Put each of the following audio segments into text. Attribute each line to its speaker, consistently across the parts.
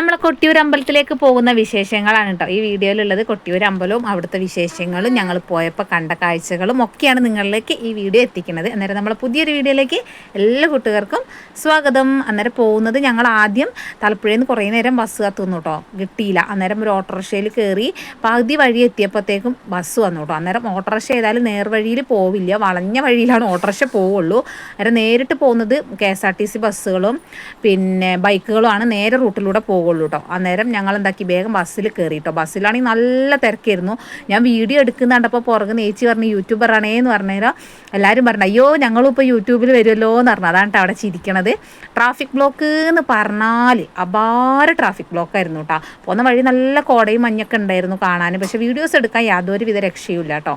Speaker 1: നമ്മളെ കൊട്ടിയൂർ അമ്പലത്തിലേക്ക് പോകുന്ന വിശേഷങ്ങളാണ് കേട്ടോ ഈ വീഡിയോയിലുള്ളത് കൊട്ടിയൂർ അമ്പലവും അവിടുത്തെ വിശേഷങ്ങളും ഞങ്ങൾ പോയപ്പോൾ കണ്ട കാഴ്ചകളും ഒക്കെയാണ് നിങ്ങളിലേക്ക് ഈ വീഡിയോ എത്തിക്കുന്നത്. അന്നേരം നമ്മൾ പുതിയൊരു വീഡിയോയിലേക്ക് എല്ലാ കൂട്ടുകാർക്കും സ്വാഗതം. അന്നേരം പോകുന്നത് ഞങ്ങൾ ആദ്യം തലപ്പുഴയിൽ നിന്ന് കുറേ നേരം ബസ് കത്തുന്നു കേട്ടോ കിട്ടിയില്ല. അന്നേരം ഒരു ഓട്ടോറിക്ഷയിൽ കയറി പകുതി വഴി എത്തിയപ്പോഴത്തേക്കും ബസ് വന്നു കേട്ടോ അന്നേരം ഓട്ടോറിക്ഷ ഏതായാലും നേർവഴിയിൽ പോവില്ല. വളഞ്ഞ വഴിയിലാണ് ഓട്ടോറിക്ഷ പോവുള്ളൂ. അന്നേരം നേരിട്ട് പോകുന്നത് K S R T C ബസ്സുകളും പിന്നെ ബൈക്കുകളുമാണ്. നേരെ റൂട്ടിലൂടെ പോകുള്ളൂ കേട്ടോ അന്നേരം ഞങ്ങൾ എന്താക്കി വേഗം ബസ്സിൽ കയറി കേട്ടോ ബസ്സിലാണെങ്കിൽ നല്ല തിരക്കായിരുന്നു. ഞാൻ വീഡിയോ എടുക്കുന്ന കണ്ടപ്പോൾ പുറകെ നേച്ചി പറഞ്ഞ് യൂട്യൂബറാണേ എന്ന് പറഞ്ഞേരം എല്ലാവരും പറഞ്ഞു അയ്യോ ഞങ്ങളും ഇപ്പോൾ യൂട്യൂബിൽ വരുമല്ലോ എന്ന് പറഞ്ഞു. അതാണ് അവിടെ ചിരിക്കണത്. ട്രാഫിക് ബ്ലോക്ക് എന്ന് പറഞ്ഞാൽ അപാര ട്രാഫിക് ബ്ലോക്ക് ആയിരുന്നു കേട്ടോ പോകുന്ന വഴി നല്ല കോടയും മഞ്ഞൊക്കെ ഉണ്ടായിരുന്നു കാണാൻ പക്ഷേ വീഡിയോസ് എടുക്കാൻ യാതൊരു വിധ രക്ഷയുമില്ല കേട്ടോ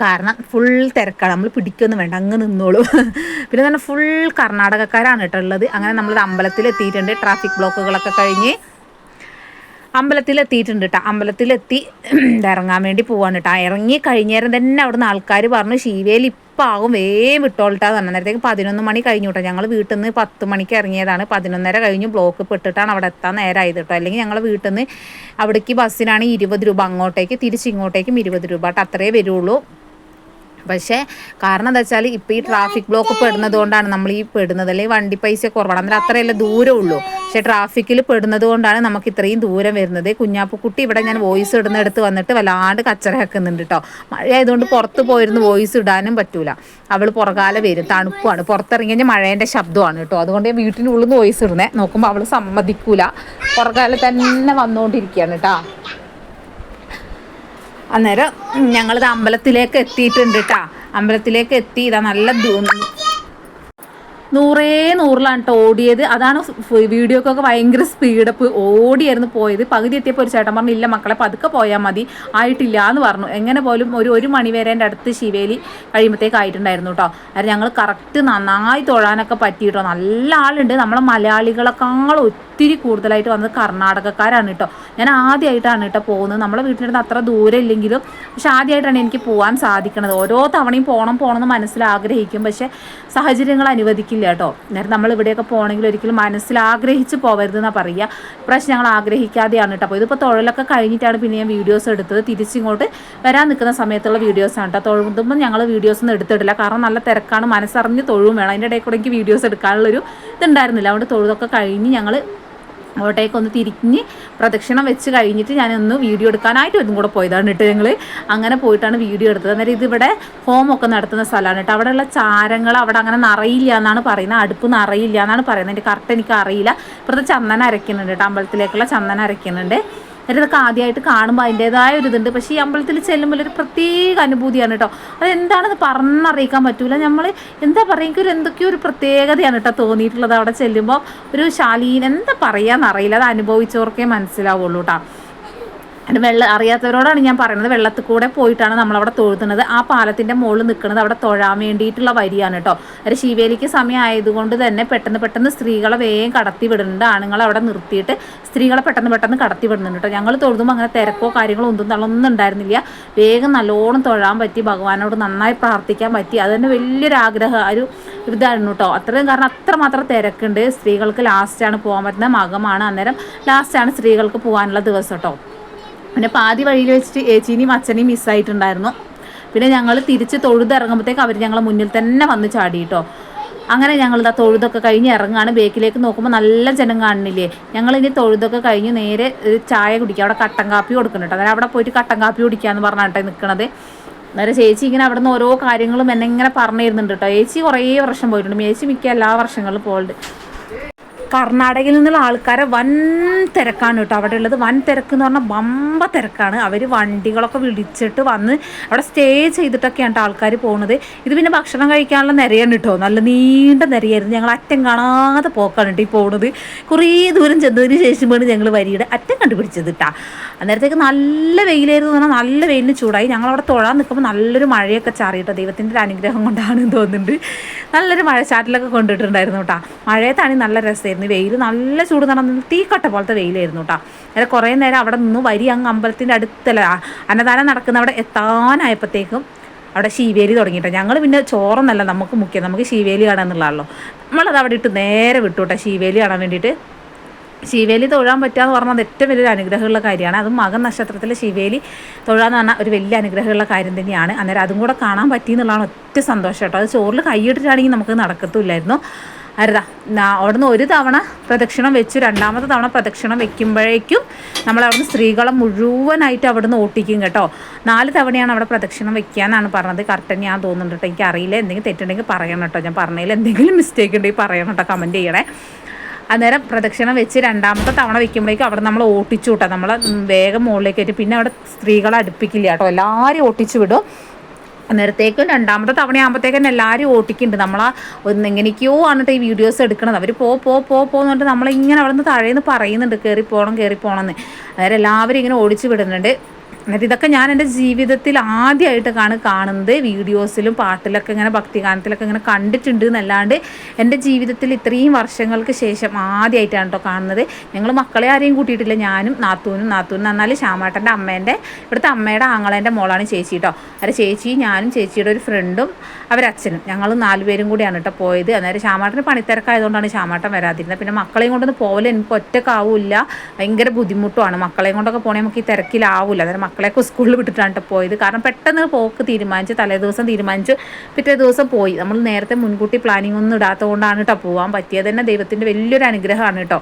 Speaker 1: കാരണം ഫുൾ തിരക്കാണ് നമ്മൾ പിടിക്കൊന്നും വേണ്ട. അങ്ങ് നിന്നോളൂ. പിന്നെ തന്നെ ഫുൾ കർണാടകക്കാരാണ് കേട്ടോ ഉള്ളത്. അങ്ങനെ നമ്മൾ അമ്പലത്തിൽ എത്തിയിട്ടുണ്ട് ട്രാഫിക് ബ്ലോക്കുകളൊക്കെ കഴിഞ്ഞ് അമ്പലത്തിൽ അമ്പലത്തിലെത്തിയിട്ടുണ്ട് കേട്ടോ അമ്പലത്തിലെത്തി ഇറങ്ങാൻ വേണ്ടി പോവാണ് കേട്ടോ ഇറങ്ങി കഴിഞ്ഞേരം തന്നെ അവിടുന്ന് ആൾക്കാർ പറഞ്ഞു ശീവേലി ആകും വേഗം വിട്ടോളിട്ടാ തന്നെ നേരത്തേക്ക് പതിനൊന്ന് മണി കഴിഞ്ഞു കേട്ടോ. ഞങ്ങൾ വീട്ടിൽ നിന്ന് പത്ത് മണിക്ക് ഇറങ്ങിയതാണ്. പതിനൊന്നര കഴിഞ്ഞ് ബ്ലോക്ക് പെട്ടിട്ടാണ് അവിടെ എത്താൻ നേരമായത് കേട്ടോ. അല്ലെങ്കിൽ ഞങ്ങൾ വീട്ടിൽ നിന്ന് അവിടേക്ക് ബസ്സിനാണ് ഇരുപത് രൂപ അങ്ങോട്ടേക്ക് തിരിച്ച് ഇങ്ങോട്ടേക്കും ഇരുപത് രൂപ കേട്ടോ. അത്രേ വരുള്ളൂ. പക്ഷേ കാരണം എന്താ വെച്ചാൽ ഇപ്പോൾ ഈ ട്രാഫിക് ബ്ലോക്ക് പെടുന്നത് കൊണ്ടാണ് നമ്മൾ ഈ പെടുന്നത്. അല്ലെങ്കിൽ വണ്ടി പൈസ കുറവാണ്. അന്നേരം അത്രയല്ല ദൂരം ഉള്ളൂ പക്ഷേ ട്രാഫിക്കിൽ പെടുന്നത് കൊണ്ടാണ് നമുക്ക് ഇത്രയും ദൂരം വരുന്നത്. കുഞ്ഞാപ്പുക്കുട്ടി ഇവിടെ ഞാൻ വോയിസ് ഇടുന്നിടത്ത് വന്നിട്ട് വല്ലാണ്ട് കച്ചറ വെക്കുന്നുണ്ട് കേട്ടോ. മഴ ആയതുകൊണ്ട് പുറത്ത് പോയിരുന്ന് വോയിസ് ഇടാനും പറ്റൂല. അവൾ പുറകാലെ വരും. തണുപ്പാണ്. പുറത്തിറങ്ങി കഴിഞ്ഞാൽ മഴേന്റെ ശബ്ദമാണ് കേട്ടോ. അതുകൊണ്ട് ഞാൻ വീട്ടിനുള്ളിൽ നിന്ന് വോയിസ് ഇടുന്നേ. നോക്കുമ്പോൾ അവൾ സമ്മതിക്കൂല. പുറകാലെ തന്നെ വന്നുകൊണ്ടിരിക്കുകയാണ് കേട്ടോ. അന്നേരം ഞങ്ങളിത് അമ്പലത്തിലേക്ക് എത്തിയിട്ടുണ്ട് കേട്ടാ. അമ്പലത്തിലേക്ക് എത്തി ഇതാ നല്ല നൂറേ നൂറിലാണ് കേട്ടോ ഓടിയത്. അതാണ് വീഡിയോക്കൊക്കെ ഭയങ്കര സ്പീഡപ്പ്. ഓടിയായിരുന്നു പോയത്. പകുതി എത്തിയപ്പോൾ ഒരു ചേട്ടൻ പറഞ്ഞു ഇല്ല മക്കളെ പതുക്കെ പോയാൽ മതി. ആയിട്ടില്ല എന്ന് പറഞ്ഞു. എങ്ങനെ പോലും ഒരു ഒരു മണിവരെ എന്റെ അടുത്ത് ശിവേലി കഴിയുമ്പോഴത്തേക്ക് ആയിട്ടുണ്ടായിരുന്നു കേട്ടോ അത് ഞങ്ങൾ കറക്റ്റ് നന്നായി തൊഴാനൊക്കെ പറ്റിയിട്ടോ. നല്ല ആളുണ്ട്. നമ്മളെ മലയാളികളെക്കാൾ ഒത്തിരി കൂടുതലായിട്ട് വന്നത് കർണാടകക്കാരാണ് കേട്ടോ. ഞാൻ ആദ്യമായിട്ടാണ് കേട്ടോ പോകുന്നത്. നമ്മളെ വീട്ടിന്റെ അത്ര ദൂരം ഇല്ലെങ്കിലും പക്ഷെ ആദ്യമായിട്ടാണ് എനിക്ക് പോകാൻ സാധിക്കുന്നത് ഓരോ തവണയും പോകണം പോകണം എന്ന് മനസ്സിൽ ആഗ്രഹിക്കും. പക്ഷേ സാഹചര്യങ്ങൾ അനുവദിക്കില്ല കേട്ടോ. നേരം നമ്മൾ ഇവിടെയൊക്കെ പോകണമെങ്കിൽ ഒരിക്കലും മനസ്സിൽ ആഗ്രഹിച്ച് പോകരുതെന്നാണ് പറയുക. ഇപ്രാവശ്യം ഞങ്ങൾ ആഗ്രഹിക്കാതെയാണ് കേട്ടോ. അപ്പോൾ ഇതിപ്പോൾ തൊഴിലൊക്കെ കഴിഞ്ഞിട്ടാണ് പിന്നെ ഞാൻ വീഡിയോസ് എടുത്തത്. തിരിച്ചിങ്ങോട്ട് വരാൻ നിൽക്കുന്ന സമയത്തുള്ള വീഡിയോസാണ് കേട്ടോ. തൊഴുമ്പുമ്പോൾ ഞങ്ങൾ വീഡിയോസ് ഒന്നും എടുത്തിട്ടില്ല. കാരണം നല്ല തിരക്കാണ്. മനസ്സറിഞ്ഞ് തൊഴും വേണം. അതിന്റെ ഇടയിൽ കൂടെ എനിക്ക് വീഡിയോസ് എടുക്കാനുള്ളൊരു ഇതുണ്ടായിരുന്നില്ല. അതുകൊണ്ട് തൊഴുതൊക്കെ കഴിഞ്ഞ് ഞങ്ങൾ അങ്ങോട്ടേക്ക് ഒന്ന് തിരിഞ്ഞ് പ്രദക്ഷിണം വെച്ച് കഴിഞ്ഞിട്ട് ഞാനൊന്ന് വീഡിയോ എടുക്കാനായിട്ട് ഒന്നും കൂടെ പോയതാണ് കേട്ടോ ഞങ്ങൾ അങ്ങനെ പോയിട്ടാണ് വീഡിയോ എടുത്തത്. അന്നേരം ഇതിവിടെ ഹോമൊക്കെ നടത്തുന്ന സ്ഥലമാണ് കേട്ടോ. അവിടെയുള്ള ചാരങ്ങൾ അവിടെ അങ്ങനെ നിറയില്ല എന്നാണ് പറയുന്നത്. അടുപ്പ് നിറയില്ല എന്നാണ് പറയുന്നത്. എന്റെ കറക്റ്റ് എനിക്ക് അറിയില്ല. ഇപ്പോഴത്തെ ചന്ദനം അരയ്ക്കുന്നുണ്ട് കേട്ടോ. അമ്പലത്തിലേക്കുള്ള ചന്ദനം അരയ്ക്കുന്നുണ്ട്. ഇതൊക്കെ ആദ്യമായിട്ട് കാണുമ്പോൾ അതിന്റെതായ ഒരു ഇതുണ്ട്. പക്ഷേ ഈ അമ്പലത്തിൽ ചെല്ലുമ്പോൾ ഒരു പ്രത്യേക അനുഭൂതിയാണ് കേട്ടോ അതെന്താണെന്ന് പറഞ്ഞറിയിക്കാൻ പറ്റൂല. നമ്മൾ എന്താ പറയുക ഒരു എന്തൊക്കെയോ ഒരു പ്രത്യേകതയാണ് കേട്ടോ തോന്നിയിട്ടുള്ളത് അവിടെ ചെല്ലുമ്പോൾ ഒരു ശാലീൻ എന്താ പറയുക എന്നറിയില്ല അത് അനുഭവിച്ചവർക്കേ മനസ്സിലാവുള്ളൂ കേട്ടോ വെള്ളം അറിയാത്തവരോടാണ് ഞാൻ പറയുന്നത്. വെള്ളത്തിൽ കൂടെ പോയിട്ടാണ് നമ്മളവിടെ തൊഴുത്തുന്നത്. ആ പാലത്തിന്റെ മുകളിൽ നിൽക്കുന്നത് അവിടെ തൊഴാൻ വേണ്ടിയിട്ടുള്ള വരിയാണ് കേട്ടോ. ഒരു ശിവേലിക്ക് സമയം ആയതുകൊണ്ട് തന്നെ പെട്ടെന്ന് പെട്ടെന്ന് സ്ത്രീകളെ വേഗം കടത്തി വിടുന്നുണ്ട് ആണുങ്ങളെ അവിടെ നിർത്തിയിട്ട് സ്ത്രീകളെ പെട്ടെന്ന് പെട്ടെന്ന് കടത്തി വിടുന്നുണ്ട് കേട്ടോ. ഞങ്ങൾ തൊഴുതുമ്പോൾ അങ്ങനെ തിരക്കോ കാര്യങ്ങളോ ഒന്നും തള്ളൊന്നും ഉണ്ടായിരുന്നില്ല. വേഗം നല്ലോണം തൊഴാൻ പറ്റി ഭഗവാനോട് നന്നായി പ്രാർത്ഥിക്കാൻ പറ്റി. അത് തന്നെ വലിയൊരു ആഗ്രഹം ഒരു ഇതായിരുന്നു കേട്ടോ. അത്രയും കാരണം അത്രമാത്രം തിരക്കുണ്ട്. സ്ത്രീകൾക്ക് ലാസ്റ്റാണ് പോകാൻ പറ്റുന്ന മകമാണ് അന്നേരം ലാസ്റ്റാണ് സ്ത്രീകൾക്ക് പോകാനുള്ള ദിവസം കേട്ടോ. പിന്നെ പാതി വഴിയിൽ വെച്ചിട്ട് ഏച്ചീനെയും അച്ഛനെയും മിസ്സായിട്ടുണ്ടായിരുന്നു. പിന്നെ ഞങ്ങൾ തിരിച്ച് തൊഴുതിറങ്ങുമ്പോഴത്തേക്ക് അവർ ഞങ്ങളെ മുന്നിൽ തന്നെ വന്ന് ചാടി കേട്ടോ അങ്ങനെ ഞങ്ങൾ ഇതാ തൊഴുതൊക്കെ കഴിഞ്ഞ് ഇറങ്ങാണ്. ബേക്കിലേക്ക് നോക്കുമ്പോൾ നല്ല ജനം കാണുന്നില്ലേ? ഞങ്ങൾ ഇനി തൊഴുതൊക്കെ കഴിഞ്ഞ് നേരെ ചായ കുടിക്കുക അവിടെ കട്ടൻ കാപ്പി കൊടുക്കുന്നുണ്ട് അതായത് അവിടെ പോയിട്ട് കട്ടൻ കാപ്പി കുടിക്കാന്ന് പറഞ്ഞിട്ട് നിൽക്കണത് അന്നേരം ചേച്ചി ഇങ്ങനെ അവിടെ നിന്ന് ഓരോ കാര്യങ്ങളും എന്നെ ഇങ്ങനെ പറഞ്ഞു തരുന്നുണ്ട് കേട്ടോ. ചേച്ചി കുറേ വർഷം പോയിട്ടുണ്ട്. ചേച്ചി മിക്ക എല്ലാ വർഷങ്ങളും പോയിട്ട് കർണാടകയിൽ നിന്നുള്ള ആൾക്കാരെ വൻ തിരക്കാണ് കേട്ടോ. അവിടെ ഉള്ളത് വൻ തിരക്ക് എന്ന് പറഞ്ഞാൽ ബമ്പ തിരക്കാണ്. അവർ വണ്ടികളൊക്കെ വിളിച്ചിട്ട് വന്ന് അവിടെ സ്റ്റേ ചെയ്തിട്ടൊക്കെയാണ് ആൾക്കാർ പോകുന്നത് ഇത് പിന്നെ ഭക്ഷണം കഴിക്കാനുള്ള നിരയാണ് കേട്ടോ നല്ല നീണ്ട നിരയായിരുന്നു. ഞങ്ങൾ അറ്റം കാണാതെ പോക്കാണ് കേട്ടോ ഈ പോകുന്നത് കുറേ ദൂരം ചെന്നതിന് ശേഷമാണ് ഞങ്ങൾ വരിയുടെ അറ്റം കണ്ടുപിടിച്ചത് കേട്ടോ അന്നേരത്തേക്ക് നല്ല വെയിലായിരുന്നു പറഞ്ഞാൽ നല്ല വെയിലിന് ചൂടായി. ഞങ്ങൾ അവിടെ തൊഴാൻ നിൽക്കുമ്പോൾ നല്ലൊരു മഴയൊക്കെ ചാറിയിട്ടോ. ദൈവത്തിന്റെ ഒരു അനുഗ്രഹം കൊണ്ടാണെന്ന് തോന്നുന്നുണ്ട്. നല്ലൊരു മഴ ചാറ്റിലൊക്കെ കൊണ്ടിട്ടുണ്ടായിരുന്നു കേട്ടോ മഴയത്താണെങ്കിൽ നല്ല രസമായിരുന്നു. ആയിരുന്നു വെയിൽ നല്ല ചൂട് നടന്നു തീക്കട്ട പോലത്തെ വെയിലായിരുന്നു കേട്ടോ അങ്ങനെ കുറേ നേരം അവിടെ നിന്ന് വരി അങ്ങ് അമ്പലത്തിന്റെ അടുത്തല്ല അന്നദാനം നടക്കുന്ന അവിടെ എത്താനായപ്പോഴത്തേക്കും അവിടെ ശീവേലി തുടങ്ങിയിട്ടോ. ഞങ്ങൾ പിന്നെ ചോറൊന്നല്ല നമുക്ക് മുഖ്യം നമുക്ക് ശീവേലി കാണാമെന്നുള്ളതാണല്ലോ നമ്മളത് അവിടെ ഇട്ട് നേരെ വിട്ടു കേട്ടോ ശീവേലി കാണാൻ വേണ്ടിയിട്ട്. ശിവേലി തൊഴാൻ പറ്റുക എന്ന് പറഞ്ഞാൽ അത് ഏറ്റവും വലിയൊരു അനുഗ്രഹമുള്ള കാര്യമാണ്. അതും മകൻ നക്ഷത്രത്തിലെ ശിവേലി തൊഴാന്ന് പറഞ്ഞാൽ ഒരു വലിയ അനുഗ്രഹമുള്ള കാര്യം തന്നെയാണ്. അന്നേരം അതും കൂടെ കാണാൻ പറ്റി എന്നുള്ളതാണ് ഒറ്റ സന്തോഷം കേട്ടോ അത് ചോറിൽ കൈയിട്ടിട്ടാണെങ്കിൽ നമുക്ക് നടക്കത്തില്ലായിരുന്നു. അരുതാ അവിടുന്ന് ഒരു തവണ പ്രദക്ഷിണം വെച്ചു രണ്ടാമത്തെ തവണ പ്രദക്ഷിണം വെക്കുമ്പോഴേക്കും നമ്മൾ അവിടുന്ന് സ്ത്രീകളെ മുഴുവനായിട്ട് അവിടുന്ന് ഓട്ടിക്കും കേട്ടോ. നാല് തവണയാണ് അവിടെ പ്രദക്ഷിണം വെക്കുക എന്നാണ് പറഞ്ഞത്. കറക്റ്റ് ഞാൻ തോന്നുന്നുണ്ട് കേട്ടോ. എനിക്ക് അറിയില്ല. എന്തെങ്കിലും തെറ്റുണ്ടെങ്കിൽ പറയണം കേട്ടോ. ഞാൻ പറഞ്ഞതിൽ എന്തെങ്കിലും മിസ്റ്റേക്ക് ഉണ്ടെങ്കിൽ പറയണം കേട്ടോ. കമന്റ് ചെയ്യണേ. അന്നേരം പ്രദക്ഷിണം വെച്ച് രണ്ടാമത്തെ തവണ വെക്കുമ്പോഴേക്കും അവിടെ നമ്മൾ ഓട്ടിച്ചു കൂട്ടാം. നമ്മൾ വേഗം മുകളിലേക്ക് കയറ്റി. പിന്നെ അവിടെ സ്ത്രീകളെ അടുപ്പിക്കില്ല കേട്ടോ. എല്ലാവരും ഓട്ടിച്ചു വിടും. അന്നേരത്തേക്കും രണ്ടാമത്തെ തവണയാകുമ്പോഴത്തേക്കും എല്ലാവരും ഓട്ടിക്കുന്നുണ്ട്. നമ്മളാ ഒന്ന് എങ്ങനെയൊക്കെയോ ആണിട്ട് ഈ വീഡിയോസ് എടുക്കണത്. അവർ പോ പോ പോ പോന്നിട്ട് നമ്മളിങ്ങനെ അവിടെ നിന്ന് താഴേന്ന് പറയുന്നുണ്ട്. കയറി പോകണം കയറി പോകണം എന്ന്. അന്നേരം എല്ലാവരും ഇങ്ങനെ ഓടിച്ചു വിടുന്നുണ്ട്. എന്നിട്ട് ഇതൊക്കെ ഞാൻ എന്റെ ജീവിതത്തിൽ ആദ്യമായിട്ടൊക്കെയാണ് കാണുന്നത്. വീഡിയോസിലും പാട്ടിലൊക്കെ ഇങ്ങനെ ഭക്തിഗാനത്തിലൊക്കെ ഇങ്ങനെ കണ്ടിട്ടുണ്ട് എന്നല്ലാണ്ട് എന്റെ ജീവിതത്തിൽ ഇത്രയും വർഷങ്ങൾക്ക് ശേഷം ആദ്യമായിട്ടാണ് കേട്ടോ കാണുന്നത്. ഞങ്ങൾ മക്കളെ ആരെയും കൂട്ടിയിട്ടില്ല. ഞാനും നാത്തൂനും നാത്തൂനും എന്നാൽ ശ്യാമാട്ടന്റെ അമ്മേന്റെ ഇവിടുത്തെ അമ്മയുടെ ആങ്ങളേന്റെ മോളാണ് ചേച്ചി കേട്ടോ. അവരെ ചേച്ചി ഞാനും ചേച്ചിയുടെ ഒരു ഫ്രണ്ടും അവരച്ഛനും ഞങ്ങൾ നാലുപേരും കൂടിയാണ് കേട്ടോ പോയത്. അന്നേരം ശ്യാമാട്ടന് പണിത്തിരക്കായതുകൊണ്ടാണ് ശ്യാമാട്ടൻ വരാതിരുന്നത്. പിന്നെ മക്കളെയും കൊണ്ടൊന്ന് പോകലെ എനിക്ക് ഒറ്റക്കാവില്ല. ഭയങ്കര ബുദ്ധിമുട്ടുമാണ് മക്കളെയും കൊണ്ടൊക്കെ പോകണമെങ്കിൽ നമുക്ക് ഈ തിരക്കിലാവില്ല. അന്നേരം മക്കളെയൊക്കെ സ്കൂളിൽ വിട്ടിട്ടാണ് പോയത്. കാരണം പെട്ടെന്ന് പോക്ക് തീരുമാനിച്ച് തലേ ദിവസം തീരുമാനിച്ച് പിറ്റേ ദിവസം പോയി. നമ്മൾ നേരത്തെ മുൻകൂട്ടി പ്ലാനിങ് ഒന്നും ഇടാത്തത് കൊണ്ടാണ് കേട്ടോ പോകാൻ പറ്റിയത്. തന്നെ ദൈവത്തിന്റെ വലിയൊരു അനുഗ്രഹമാണ് കേട്ടോ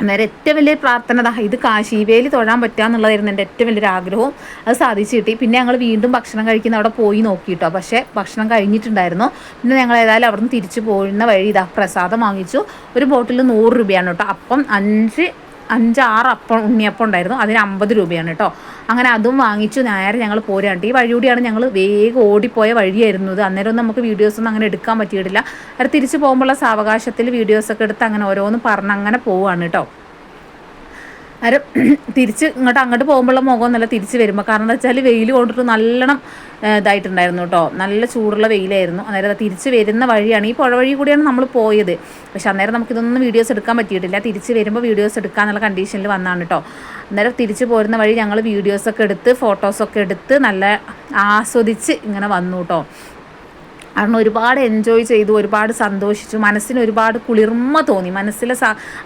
Speaker 1: അന്നേരം ഏറ്റവും വലിയ പ്രാർത്ഥന ഇത് കാശീവേലി തൊഴാൻ പറ്റുക എന്നുള്ളതായിരുന്നു എന്റെ ഏറ്റവും വലിയൊരു ആഗ്രഹവും. അത് സാധിച്ചു കിട്ടി. പിന്നെ ഞങ്ങൾ വീണ്ടും ഭക്ഷണം കഴിക്കുന്ന അവിടെ പോയി നോക്കിയിട്ടോ പക്ഷേ ഭക്ഷണം കഴിഞ്ഞിട്ടുണ്ടായിരുന്നു. പിന്നെ ഞങ്ങൾ ഏതായാലും അവിടെ നിന്ന് തിരിച്ചു പോകുന്ന വഴി ഇതാ പ്രസാദം വാങ്ങിച്ചു. ഒരു ബോട്ടിൽ നൂറ് രൂപയാണ് കേട്ടോ അപ്പം അഞ്ച് അഞ്ചാറ് അപ്പം ഉണ്ണിയപ്പം ഉണ്ടായിരുന്നു അതിന് അമ്പത് രൂപയാണ് കേട്ടോ. അങ്ങനെ അതും വാങ്ങിച്ചു. നേരെ ഞങ്ങൾ പോരാണ്ട്. ഈ വഴിയൂടിയാണ് ഞങ്ങൾ വേഗം ഓടിപ്പോയ വഴിയായിരുന്നു ഇത്. അന്നേരം നമുക്ക് വീഡിയോസൊന്നും അങ്ങനെ എടുക്കാൻ പറ്റിയിട്ടില്ല. അത് തിരിച്ചു പോകുമ്പോഴുള്ള സാവകാശത്തിൽ വീഡിയോസൊക്കെ എടുത്ത് അങ്ങനെ ഓരോന്ന് പറഞ്ഞ് അങ്ങനെ പോവുകയാണ് കേട്ടോ. അന്നേരം തിരിച്ച് ഇങ്ങോട്ട് അങ്ങോട്ട് പോകുമ്പോഴുള്ള മുഖം നല്ല തിരിച്ച് വരുമ്പോൾ കാരണം എന്താ വെച്ചാൽ വെയിൽ കൊണ്ടിട്ട് നല്ലോണം ഇതായിട്ടുണ്ടായിരുന്നു കേട്ടോ നല്ല ചൂടുള്ള വെയിലായിരുന്നു. അന്നേരം തിരിച്ച് വരുന്ന വഴിയാണ്. ഈ പുഴ വഴി കൂടിയാണ് നമ്മൾ പോയത്. പക്ഷെ അന്നേരം നമുക്കിതൊന്നും വീഡിയോസ് എടുക്കാൻ പറ്റിയിട്ടില്ല. തിരിച്ച് വരുമ്പോൾ വീഡിയോസ് എടുക്കാന്നുള്ള കണ്ടീഷനിൽ വന്നാണ് കേട്ടോ അന്നേരം തിരിച്ച് പോരുന്ന വഴി ഞങ്ങൾ വീഡിയോസൊക്കെ എടുത്ത് ഫോട്ടോസൊക്കെ എടുത്ത് നല്ല ആസ്വദിച്ച് ഇങ്ങനെ വന്നു കേട്ടോ കാരണം ഒരുപാട് എൻജോയ് ചെയ്തു ഒരുപാട് സന്തോഷിച്ചു മനസ്സിന് ഒരുപാട് കുളിർമ തോന്നി. മനസ്സിലെ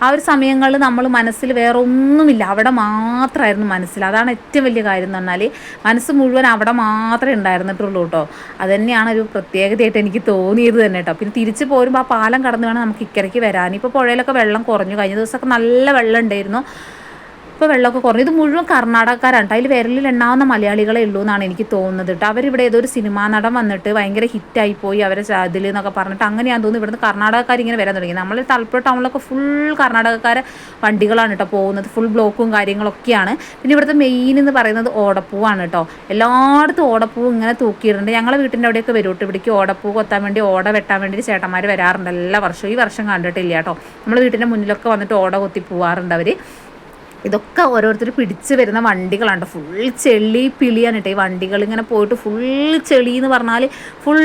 Speaker 1: ആ ഒരു സമയങ്ങളിൽ നമ്മൾ മനസ്സിൽ വേറെ ഒന്നുമില്ല. അവിടെ മാത്രമായിരുന്നു മനസ്സിൽ. അതാണ് ഏറ്റവും വലിയ കാര്യം എന്ന് പറഞ്ഞാൽ മനസ്സ് മുഴുവൻ അവിടെ മാത്രമേ ഉണ്ടായിരുന്നിട്ടുള്ളൂ കേട്ടോ. അതുതന്നെയാണ് ഒരു പ്രത്യേകതയായിട്ട് എനിക്ക് തോന്നിയത് തന്നെ കേട്ടോ. പിന്നെ തിരിച്ച് പോരുമ്പോൾ ആ പാലം കടന്നു വേണം നമുക്ക് ഇക്കരയ്ക്ക് വരാൻ. ഇപ്പോൾ പുഴയിലൊക്കെ വെള്ളം കുറഞ്ഞു. കഴിഞ്ഞ ദിവസമൊക്കെ നല്ല വെള്ളം ഉണ്ടായിരുന്നു. ഇപ്പോൾ വെള്ളമൊക്കെ കുറഞ്ഞു. ഇത് മുഴുവൻ കർണാടകക്കാരാണ് അതിൽ വിരലിൽ എണ്ണാവുന്ന മലയാളികളെ ഉള്ളൂ എന്നാണ് എനിക്ക് തോന്നുന്നത് കേട്ടോ. അവരിവിടെ ഏതോ ഒരു സിനിമാ നടൻ വന്നിട്ട് ഭയങ്കര ഹിറ്റായി പോയി അവരെ അതിൽ എന്നൊക്കെ പറഞ്ഞിട്ട് അങ്ങനെയാണ് തോന്നുന്നു. ഇവിടുന്ന് കർണാടകക്കാർ ഇങ്ങനെ വരാൻ തുടങ്ങി. നമ്മൾ തലപ്പുഴ ടൗണിലൊക്കെ ഫുൾ കർണാടകക്കാരെ വണ്ടികളാണ് കേട്ടോ പോകുന്നത്. ഫുൾ ബ്ലോക്കും കാര്യങ്ങളൊക്കെയാണ്. പിന്നെ ഇവിടുത്തെ മെയിൻ എന്ന് പറയുന്നത് ഓടപ്പൂവാണ് കേട്ടോ. എല്ലായിടത്തും ഓടപ്പൂ ഇങ്ങനെ തൂക്കിയിട്ടുണ്ട് ഞങ്ങളെ വീട്ടിന്റെ അവിടെയൊക്കെ വരും കേട്ടോ. ഇവിടേക്ക് ഓടപ്പൂ കൊത്താൻ വേണ്ടി ഓട വെട്ടാൻ വേണ്ടി ചേട്ടന്മാർ വരാറുണ്ട്. എല്ലാ വർഷവും. ഈ വർഷം കണ്ടിട്ടില്ല കേട്ടോ. നമ്മൾ വീട്ടിന്റെ മുന്നിലൊക്കെ വന്നിട്ട് ഓട കൊത്തി പോവാറുണ്ട് അവർ ഇതൊക്കെ ഓരോരുത്തർ പിടിച്ച് വരുന്ന വണ്ടികളാണ് ഫുൾ ചെളി പിളിയാണ് കേട്ടോ ഈ വണ്ടികൾ ഇങ്ങനെ പോയിട്ട് ഫുൾ ചെളി എന്ന് പറഞ്ഞാൽ ഫുൾ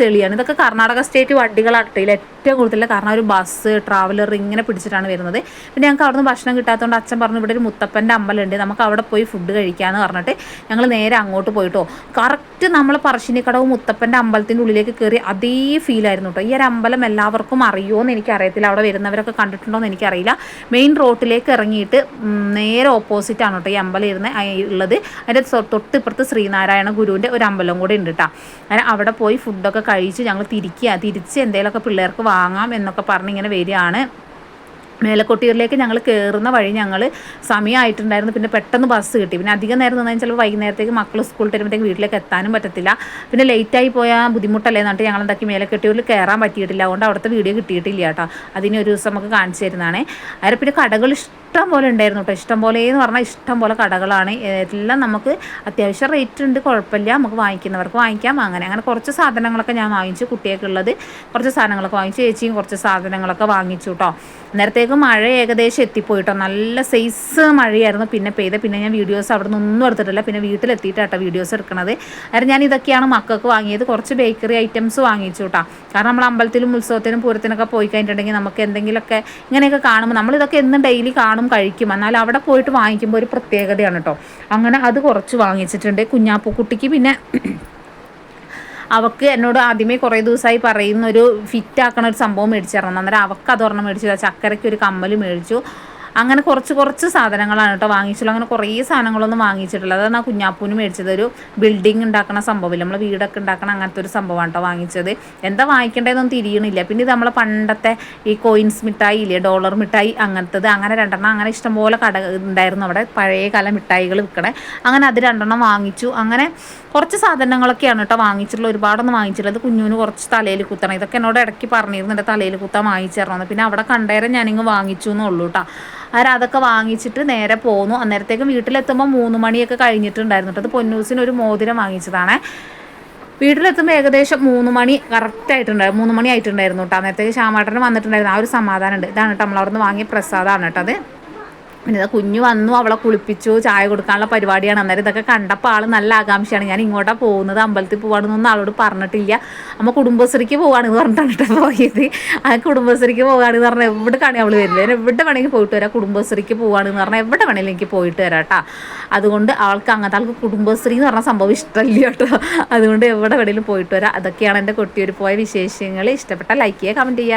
Speaker 1: ചെളിയാണ്. ഇതൊക്കെ കർണാടക സ്റ്റേറ്റ് വണ്ടികളാണ് കേട്ടോ ഏറ്റവും കൂടുതൽ കാരണം ഒരു ബസ് ട്രാവലർ ഇങ്ങനെ പിടിച്ചിട്ടാണ് വരുന്നത്. പിന്നെ ഞങ്ങൾക്ക് അവിടെ അവിടുന്ന് ഭക്ഷണം കിട്ടാത്തതുകൊണ്ട് അച്ഛൻ പറഞ്ഞു ഇവിടെ ഒരു മുത്തപ്പന്റെ അമ്പലമുണ്ട് നമുക്ക് അവിടെ പോയി ഫുഡ് കഴിക്കാമെന്ന് പറഞ്ഞിട്ട് ഞങ്ങൾ നേരെ അങ്ങോട്ട് പോയിട്ടോ. കറക്റ്റ് നമ്മൾ പറശ്ശിനിക്കടവ് മുത്തപ്പന്റെ അമ്പലത്തിന്റെ ഉള്ളിലേക്ക് കയറി അതേ ഫീലായിരുന്നു കേട്ടോ ഈ ഒരു അമ്പലം എല്ലാവർക്കും അറിയുമോ എന്ന് എനിക്കറിയത്തില്ല. അവിടെ വരുന്നവരൊക്കെ കണ്ടിട്ടുണ്ടോ എന്ന് എനിക്കറിയില്ല മെയിൻ റോട്ടിലേക്ക് ഇറങ്ങിയിട്ട് നേരെ ഓപ്പോസിറ്റ് ആണ് കേട്ടോ ഈ അമ്പലം ഇരുന്ന് ഉള്ളത്. അതിന്റെ തൊട്ട് ഇപ്പുറത്ത് ശ്രീനാരായണ ഗുരുവിന്റെ ഒരു അമ്പലം കൂടെ ഉണ്ട് കേട്ടോ അങ്ങനെ അവിടെ പോയി ഫുഡൊക്കെ കഴിച്ച് ഞങ്ങൾ തിരിക്കുക തിരിച്ച് എന്തെങ്കിലുമൊക്കെ പിള്ളേർക്ക് വാങ്ങാം എന്നൊക്കെ പറഞ്ഞ് ഇങ്ങനെ വരികയാണ്. മേലക്കൊട്ടിയൂരിലേക്ക് ഞങ്ങൾ കയറുന്ന വഴി ഞങ്ങൾ സമയമായിട്ടുണ്ടായിരുന്നു പിന്നെ പെട്ടെന്ന് ബസ് കിട്ടി. പിന്നെ അധികം നേരം നിന്നാൽ ചിലപ്പോൾ വൈകുന്നേരത്തേക്ക് മക്കൾ സ്കൂൾ തരുമ്പോഴത്തേക്ക് വീട്ടിലേക്ക് എത്താനും പറ്റത്തില്ല. പിന്നെ ലേറ്റായി പോയാൽ ബുദ്ധിമുട്ടല്ലേ എന്നിട്ട് ഞങ്ങൾ എന്താക്കി മേലക്കെട്ടിയൂരിൽ കയറാൻ പറ്റിയിട്ടില്ല. അതുകൊണ്ട് അവിടുത്തെ വീഡിയോ കിട്ടിയിട്ടില്ല കേട്ടോ അതിന് ഒരു ദിവസം നമുക്ക് കാണിച്ചു തരുന്നതാണ്. അതിൽ പിന്നെ കടകൾ ഇഷ്ടം പോലെ ഉണ്ടായിരുന്നു കേട്ടോ. ഇഷ്ടം പോലെ എന്ന് പറഞ്ഞാൽ ഇഷ്ടം പോലെ കടകളാണ്. എല്ലാം നമുക്ക് അത്യാവശ്യം റേറ്റ് ഉണ്ട്. കുഴപ്പമില്ല. നമുക്ക് വാങ്ങിക്കുന്നവർക്ക് വാങ്ങിക്കാം. അങ്ങനെ അങ്ങനെ കുറച്ച് സാധനങ്ങളൊക്കെ ഞാൻ വാങ്ങിച്ചു. കുട്ടിയൊക്കെ ഉള്ളത് കുറച്ച് സാധനങ്ങളൊക്കെ വാങ്ങിച്ചു. ചേച്ചിയും കുറച്ച് സാധനങ്ങളൊക്കെ വാങ്ങിച്ചു കേട്ടോ. നേരത്തേക്ക് മഴ ഏകദേശം എത്തിപ്പോയിട്ടോ. നല്ല സൈസ് മഴയായിരുന്നു. പിന്നെ പെയ്ത പിന്നെ ഞാൻ വീഡിയോസ് അവിടെ നിന്നൊന്നും എടുത്തിട്ടില്ല. പിന്നെ വീട്ടിലെത്തിയിട്ടാട്ടോ വീഡിയോസ് എടുക്കണത്. അതായത് ഞാൻ ഇതൊക്കെയാണ് മക്കൾക്ക് വാങ്ങിയത്. കുറച്ച് ബേക്കറി ഐറ്റംസ് വാങ്ങിച്ചു കേട്ടോ. കാരണം നമ്മൾ അമ്പലത്തിലും ഉത്സവത്തിനും പൂരത്തിനൊക്കെ പോയി കഴിഞ്ഞിട്ടുണ്ടെങ്കിൽ നമുക്ക് എന്തെങ്കിലുമൊക്കെ ഇങ്ങനെയൊക്കെ കാണുമ്പോൾ നമ്മളിതൊക്കെ എന്നും ഡെയിലി കാണും. കഴിക്കും. എന്നാൽ അവിടെ പോയിട്ട് വാങ്ങിക്കുമ്പോൾ ഒരു പ്രത്യേകതയാണ് കേട്ടോ അങ്ങനെ അത് കുറച്ച് വാങ്ങിച്ചിട്ടുണ്ട് കുഞ്ഞാപ്പൂക്കുട്ടിക്ക് പിന്നെ അവക്ക് എന്നോട് ആദ്യമേ കുറേ ദിവസമായി പറയുന്ന ഒരു ഫിറ്റ് ആക്കണ ഒരു സംഭവം മേടിച്ചു അന്നേരം അവൾക്ക് അതൊരെണ്ണം മേടിച്ചു ചക്കരയ്ക്ക് ഒരു കമ്മൽ മേടിച്ചു. അങ്ങനെ കുറച്ച് കുറച്ച് സാധനങ്ങളാണ് കേട്ടോ വാങ്ങിച്ചുള്ളൂ. അങ്ങനെ കുറേ സാധനങ്ങളൊന്നും വാങ്ങിച്ചിട്ടില്ല. അതാണ് ആ കുഞ്ഞാപ്പൂന് മേടിച്ചത്. ഒരു ബിൽഡിംഗ് ഉണ്ടാക്കുന്ന സംഭവമില്ല. നമ്മൾ വീടൊക്കെ ഉണ്ടാക്കണ അങ്ങനത്തെ ഒരു സംഭവമാണ് കേട്ടോ വാങ്ങിച്ചത്. എന്താ വാങ്ങിക്കേണ്ടതെന്നൊന്നും തിരിയണില്ല. പിന്നെ ഇത് പണ്ടത്തെ ഈ കോയിൻസ് മിഠായി ഇല്ലേ? ഡോളർ മിഠായി അങ്ങനത്തത്. അങ്ങനെ രണ്ടെണ്ണം അങ്ങനെ ഇഷ്ടംപോലെ കട ഉണ്ടായിരുന്നു അവിടെ. പഴയ കാല മിഠായികൾ വിൽക്കണേ. അങ്ങനെ അത് രണ്ടെണ്ണം വാങ്ങിച്ചു. അങ്ങനെ കുറച്ച് സാധനങ്ങളൊക്കെയാണ് കേട്ടോ വാങ്ങിച്ചിട്ടുള്ള ഒരുപാടൊന്നും വാങ്ങിച്ചിട്ടുള്ളത് കുഞ്ഞുവിന് കുറച്ച് തലയിൽ കുത്തണം. ഇതൊക്കെ എന്നോട് ഇടയ്ക്ക് പറഞ്ഞിരുന്നു. എന്റെ തലയിൽ കുത്താൻ വാങ്ങിച്ചു തരണമെന്ന്. പിന്നെ അവിടെ കണ്ടേരം ഞാനിങ്ങ് വാങ്ങിച്ചു എന്നുള്ളൂ കേട്ടോ. ആര് അതൊക്കെ വാങ്ങിച്ചിട്ട് നേരെ പോന്നു. അന്നേരത്തേക്കും വീട്ടിലെത്തുമ്പോൾ മൂന്ന് മണിയൊക്കെ കഴിഞ്ഞിട്ടുണ്ടായിരുന്നു അത് പൊന്നൂസിന് ഒരു മോതിരം വാങ്ങിച്ചതാണ്. വീട്ടിലെത്തുമ്പോൾ ഏകദേശം മൂന്ന് മണി കറക്റ്റ് ആയിട്ടുണ്ടായിരുന്നു മൂന്ന് മണി ആയിട്ടുണ്ടായിരുന്നു കേട്ടോ. അന്നേരത്തേക്ക് ശ്യാമാട്ടന് വന്നിട്ടുണ്ടായിരുന്നു. ആ ഒരു സമാധാനം ഉണ്ട് ഇതാണ് കേട്ടോ. നമ്മളവിടുന്ന് വാങ്ങിയ പ്രസാദമാണ് കേട്ടോ അത്. പിന്നെ കുഞ്ഞു വന്നു അവളെ കുളിപ്പിച്ചു ചായ കൊടുക്കാനുള്ള പരിപാടിയാണ്. അന്നേരം ഇതൊക്കെ കണ്ടപ്പോൾ ആൾ നല്ല ആകാംക്ഷയാണ്. ഞാൻ ഇങ്ങോട്ടാണ് പോകുന്നത് അമ്പലത്തിൽ പോവാണെന്നൊന്നും ആളോട് പറഞ്ഞിട്ടില്ല. അമ്മ കുടുംബശ്രീക്ക് പോവാണെന്ന് പറഞ്ഞിട്ടാണ് കേട്ടോ പോയത്. ആ കുടുംബശ്രീക്ക് പോവാണെന്ന് പറഞ്ഞാൽ എവിടെ കാണി അവൾ വരില്ല ഞാൻ എവിടെ വേണമെങ്കിൽ പോയിട്ട് വരാം. കുടുംബശ്രീക്ക് പോവാണെന്ന് പറഞ്ഞാൽ എവിടെ വേണമെങ്കിലും എനിക്ക് പോയിട്ട് വരാം കേട്ടോ. അതുകൊണ്ട് ആൾക്ക് അങ്ങനത്തെ ആൾക്ക് കുടുംബശ്രീ എന്ന് പറഞ്ഞ സംഭവം ഇഷ്ടമല്ല കേട്ടോ. അതുകൊണ്ട് എവിടെ വേണമെങ്കിലും പോയിട്ട് വരാം. അതൊക്കെയാണ് എന്റെ കുട്ടിയൊരു പോയ വിശേഷങ്ങൾ ഇഷ്ടപ്പെട്ട ലൈക്ക് ചെയ്യുക കമന്റ് ചെയ്യുക.